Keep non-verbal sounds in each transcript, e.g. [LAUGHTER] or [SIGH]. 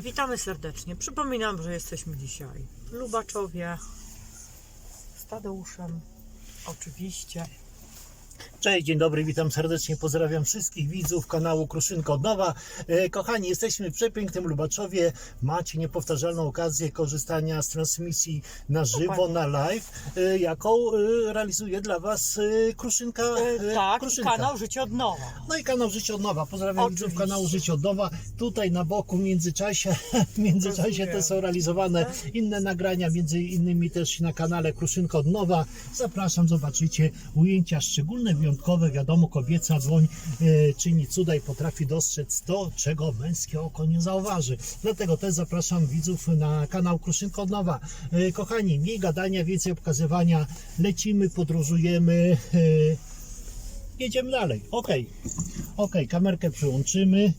Witamy serdecznie. Przypominam, że jesteśmy dzisiaj w Lubaczowie z Tadeuszem. Oczywiście. Cześć, dzień dobry, witam serdecznie, pozdrawiam wszystkich widzów kanału Kruszynka od nowa. E, Kochani, jesteśmy w przepięknym Lubaczowie. Macie niepowtarzalną okazję korzystania z transmisji na żywo, na live, e, jaką e, realizuje dla Was Kruszynka. Tak, Kruszynka. kanał Życie od Nowa. No i kanał Życie od nowa. Pozdrawiam Oczywiście. widzów kanału Życie od nowa. Tutaj na boku w międzyczasie, [LAUGHS] w międzyczasie te są realizowane inne nagrania, między innymi też na kanale Kruszynka od nowa. Zapraszam, zobaczycie ujęcia szczególne, wyjątkowe. Wiadomo, kobieca dłoń e, czyni cuda i potrafi dostrzec to, czego męskie oko nie zauważy. Dlatego też zapraszam widzów na kanał Kruszynka od nowa. E, kochani, mniej gadania, więcej pokazywania. Lecimy, podróżujemy. E, jedziemy dalej. Ok, ok, kamerkę przyłączymy.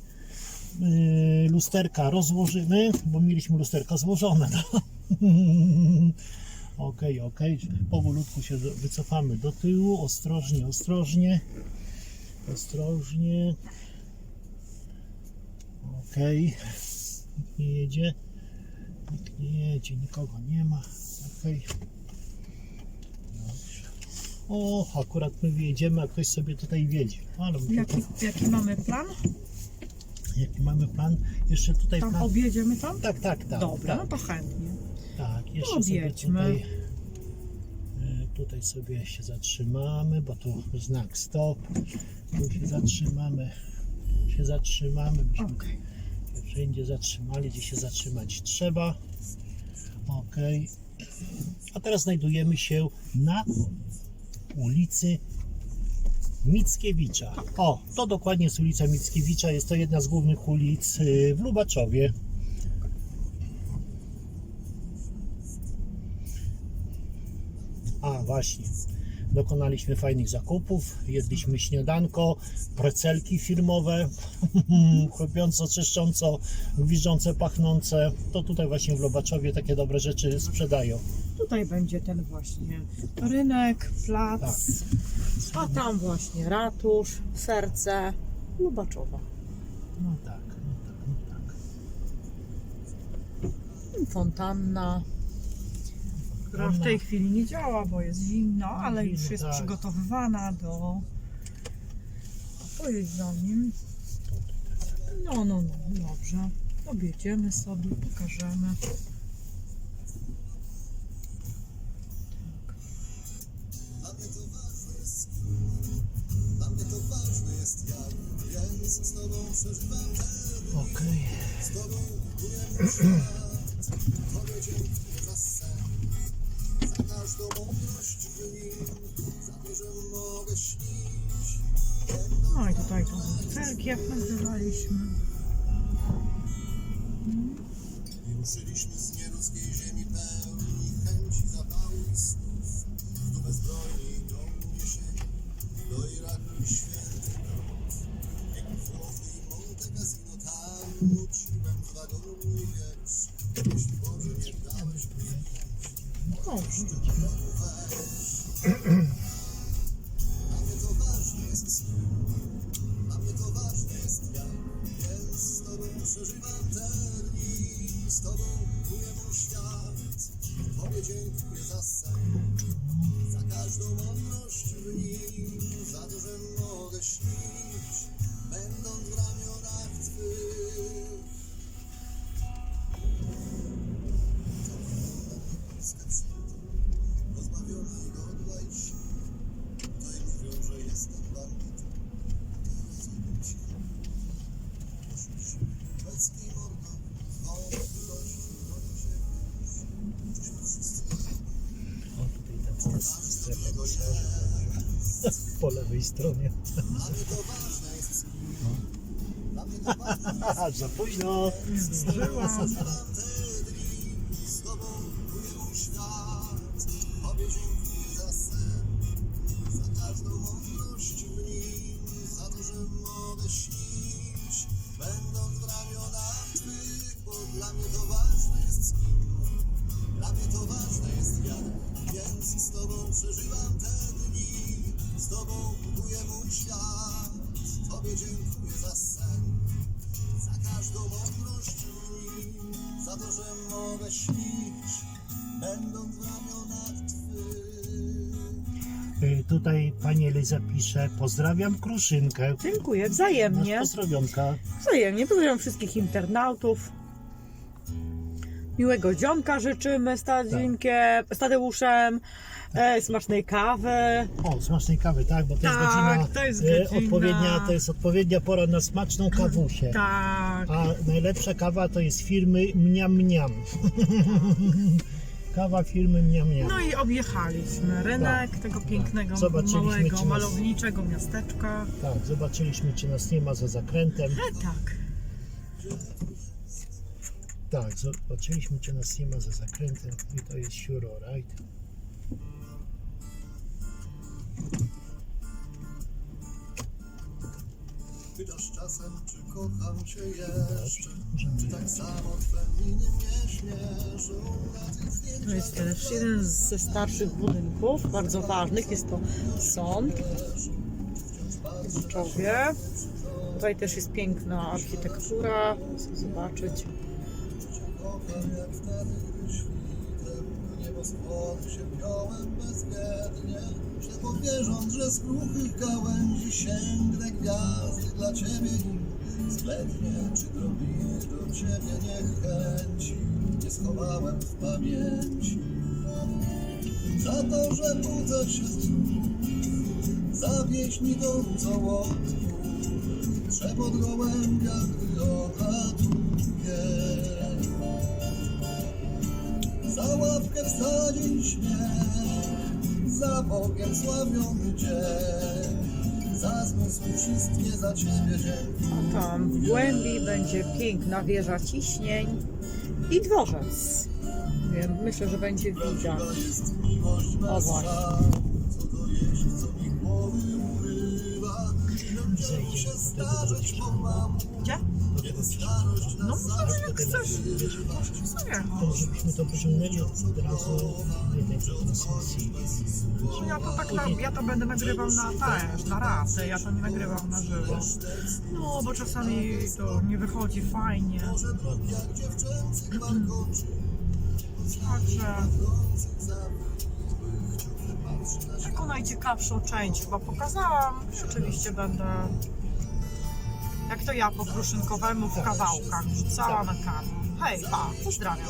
Yy, lusterka rozłożymy, bo mieliśmy lusterka złożone. No. [LAUGHS] Ok, ok, powolutku się wycofamy do tyłu, ostrożnie, ostrożnie, ostrożnie. Ok, nikt nie jedzie, nikt nie jedzie, nikogo nie ma. Ok. Dobrze. O, akurat my wyjedziemy, a ktoś sobie tutaj wiedzie. Ale Jaki, jaki mamy plan? Jaki mamy plan? Jeszcze tutaj Tam plan... objedziemy tam? Tak, tak, tak. Dobra, no tak, to chętnie. Jeszcze Objedźmy. sobie tutaj, e, tutaj sobie się zatrzymamy, bo tu znak stop. Tu się zatrzymamy. Tu się zatrzymamy. Byśmy się wszędzie zatrzymali, gdzie się zatrzymać trzeba. Ok. A teraz znajdujemy się na ulicy Mickiewicza. O, to dokładnie jest ulica Mickiewicza. Jest to jedna z głównych ulic y, w Lubaczowie. Właśnie. Dokonaliśmy fajnych zakupów, jedliśmy śniadanko, precelki firmowe, [LAUGHS] chrupiąco, czyszcząco, gwiżdżące, pachnące. To tutaj właśnie w Lubaczowie takie dobre rzeczy sprzedają. Tutaj będzie ten właśnie rynek, plac. Tak. A tam właśnie ratusz, serce Lubaczowa. No tak, no tak, no tak. Fontanna. Która w tej chwili nie działa, bo jest zimno, ale już jest przygotowywana do pojedź za nim. No, no, no, dobrze. Objedziemy sobie, pokażemy. Okej. [CLEARS THROAT] No i tutaj tą cerkiew nazywaliśmy. Ruszyliśmy z nieludzkiej ziemi pełni chęci, zapału i snów. Tu bezbrojni do uniesienia, do Iraku i po lewej stronie. Dla mnie to świat. Tobie dziękuję za sen. Za każdą mądrość nim. to, że mogę śnić, będąc w ramionach twych. Y, Tutaj pani Eliza pisze, pozdrawiam Kruszynkę. Dziękuję, Nasz wzajemnie. pozdrowionka. Wzajemnie. Pozdrawiam wszystkich internautów. Miłego dzionka życzymy z Tadeuszem. E, smacznej kawy. O, smacznej kawy, tak, bo to jest Tak, godzina, to jest e, godzina. odpowiednia, to jest odpowiednia pora na smaczną kawusię. Tak. A najlepsza kawa to jest firmy Mniam Mniam. [LAUGHS] Kawa firmy Mniam Mniam. No i objechaliśmy rynek tego pięknego, Zobaczyliśmy, małego, nas- malowniczego miasteczka. Tak, zobaczyliśmy, czy nas nie ma za zakrętem. E, tak. Tak, zobaczyliśmy, czy nas nie ma za zakrętem. I to jest sure alright. Pytasz czasem, czy kocham cię jeszcze, czy tak samo twe miny mnie śmieszą na tych zdjęciach. To jest też jeden ze starszych budynków, bardzo ważnych. Jest to sąd w Byczowie. Tutaj też jest piękna architektura. Chcę zobaczyć. Nieboskłony się piąłem bezwiednie. Ślepo wierząc, że z kruchych gałęzi sięgnę gwiazdy dla ciebie zblednie, czy drobiny do ciebie niechęci nie schowałem w pamięci. Za to, że budzę się z za pieśni gorąco łotku, trzepot gołębia, gdy odlatuje. Za ławkę wsadził śmiech, za Bogiem sławiony dzień, za zmysł wszystkie za Ciebie. A tam w głębi będzie piękna wieża ciśnień i dworzec. Wiem, myślę, że będzie widać. O właśnie. co to jeść, co mi głowy Gdzie? No nas może jak chcesz. Nie. To może byśmy to pociągnęli od razu jednej transmisji. Ja to tak na, ja to będę nagrywał na też, na raty, ja to nie nagrywam na żywo. No, bo czasami to nie wychodzi fajnie. [CLEARS THROAT] Także taką najciekawszą część chyba pokazałam. I Oczywiście będę, jak to ja po kruszynkowemu w kawałkach wrzucała na kanał. Hej, pa, pozdrawiam.